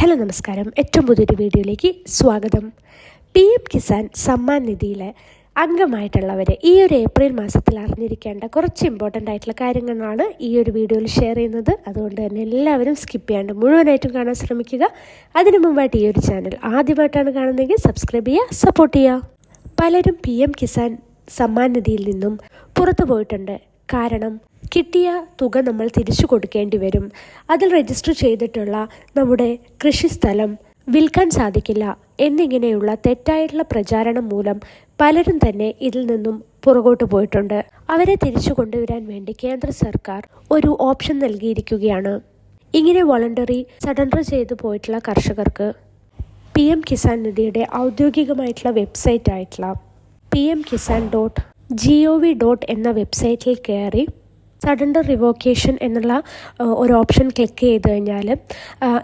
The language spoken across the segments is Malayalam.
ഹലോ നമസ്കാരം. ഏറ്റവും പുതിയൊരു വീഡിയോയിലേക്ക് സ്വാഗതം. പി എം കിസാൻ സമ്മാൻ നിധിയിലെ അംഗമായിട്ടുള്ളവർ ഈ ഒരു ഏപ്രിൽ മാസത്തിൽ അറിഞ്ഞിരിക്കേണ്ട കുറച്ച് ഇമ്പോർട്ടന്റ് ആയിട്ടുള്ള കാര്യങ്ങളാണ് ഈ ഒരു വീഡിയോയിൽ ഷെയർ ചെയ്യുന്നത്. അതുകൊണ്ട് തന്നെ എല്ലാവരും സ്കിപ്പ് ചെയ്യാണ്ട് മുഴുവനായിട്ടും കാണാൻ ശ്രമിക്കുക. അതിനു മുമ്പായിട്ട് ഈ ഒരു ചാനൽ ആദ്യമായിട്ടാണ് കാണുന്നതെങ്കിൽ സബ്സ്ക്രൈബ് ചെയ്യുക സപ്പോർട്ട് ചെയ്യുക. പലരും പി എം കിസാൻ സമ്മാൻ നിധിയിൽ നിന്നും പുറത്തു പോയിട്ടുണ്ട് കാരണം കിട്ടിയ തുക നമ്മൾ തിരിച്ചു കൊടുക്കേണ്ടി വരും. അതിൽ രജിസ്റ്റർ ചെയ്തിട്ടുള്ള നമ്മുടെ കൃഷിസ്ഥലം വിൽക്കാൻ സാധിക്കില്ല എന്നിങ്ങനെയുള്ള തെറ്റായിട്ടുള്ള പ്രചാരണം മൂലം പലരും തന്നെ ഇതിൽ നിന്നും പുറകോട്ട് പോയിട്ടുണ്ട്. അവരെ തിരിച്ചു കൊണ്ടുവരാൻ വേണ്ടി കേന്ദ്ര സർക്കാർ ഒരു ഓപ്ഷൻ നൽകിയിരിക്കുകയാണ്. ഇങ്ങനെ വോളണ്ടറി സറണ്ടർ ചെയ്തു പോയിട്ടുള്ള കർഷകർക്ക് പി എം കിസാൻ നിധിയുടെ ഔദ്യോഗികമായിട്ടുള്ള വെബ്സൈറ്റ് ആയിട്ടുള്ള P M Kisan dot G O V dot എന്ന വെബ്സൈറ്റിൽ കയറി സഡൻഡർ റിവോക്കേഷൻ എന്നുള്ള ഒരു ഓപ്ഷൻ ക്ലിക്ക് ചെയ്ത് കഴിഞ്ഞാൽ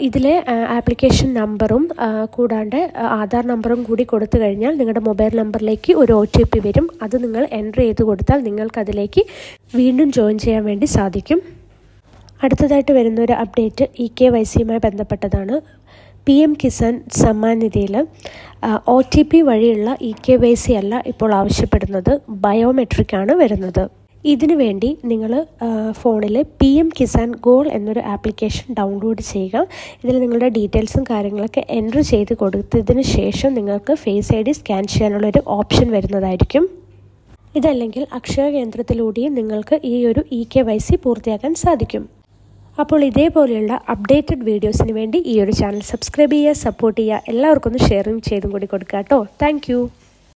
ഇതിലെ ആപ്ലിക്കേഷൻ നമ്പറും കൂടാണ്ട് ആധാർ നമ്പറും കൂടി കൊടുത്തു കഴിഞ്ഞാൽ നിങ്ങളുടെ മൊബൈൽ നമ്പറിലേക്ക് ഒരു ഒ ടി പി വരും. അത് നിങ്ങൾ എന്റർ ചെയ്ത് കൊടുത്താൽ നിങ്ങൾക്കതിലേക്ക് വീണ്ടും ജോയിൻ ചെയ്യാൻ വേണ്ടി സാധിക്കും. അടുത്തതായിട്ട് വരുന്ന ഒരു അപ്ഡേറ്റ് ഇ കെ വൈ സിയുമായി ബന്ധപ്പെട്ടതാണ്. പി എം കിസാൻ സമ്മാൻ നിധിയിൽ ഒ ടി പി വഴിയുള്ള ഇ കെ വൈ സി അല്ല ഇപ്പോൾ ആവശ്യപ്പെടുന്നത്. ബയോമെട്രിക് ആണ് വരുന്നത്. ഇതിനു വേണ്ടി നിങ്ങൾ ഫോണിൽ പി എം കിസാൻ ഗോൾ എന്നൊരു ആപ്ലിക്കേഷൻ ഡൗൺലോഡ് ചെയ്യുക. ഇതിൽ നിങ്ങളുടെ ഡീറ്റെയിൽസും കാര്യങ്ങളൊക്കെ എന്റർ ചെയ്ത് കൊടുത്തതിന് ശേഷം നിങ്ങൾക്ക് ഫേസ് ഐ ഡി സ്കാൻ ചെയ്യാനുള്ളൊരു ഓപ്ഷൻ വരുന്നതായിരിക്കും. ഇതല്ലെങ്കിൽ അക്ഷയ കേന്ദ്രത്തിലൂടെയും നിങ്ങൾക്ക് ഈ ഒരു ഇ കെ വൈ സി പൂർത്തിയാക്കാൻ സാധിക്കും. അപ്പോൾ ഇതേപോലെയുള്ള അപ്ഡേറ്റഡ് വീഡിയോസിന് വേണ്ടി ഈ ഒരു ചാനൽ സബ്സ്ക്രൈബ് ചെയ്യുക സപ്പോർട്ട് ചെയ്യുക എല്ലാവർക്കും ഒന്ന് ഷെയറും ചെയ്തും കൂടി കൊടുക്കുക കേട്ടോ. താങ്ക്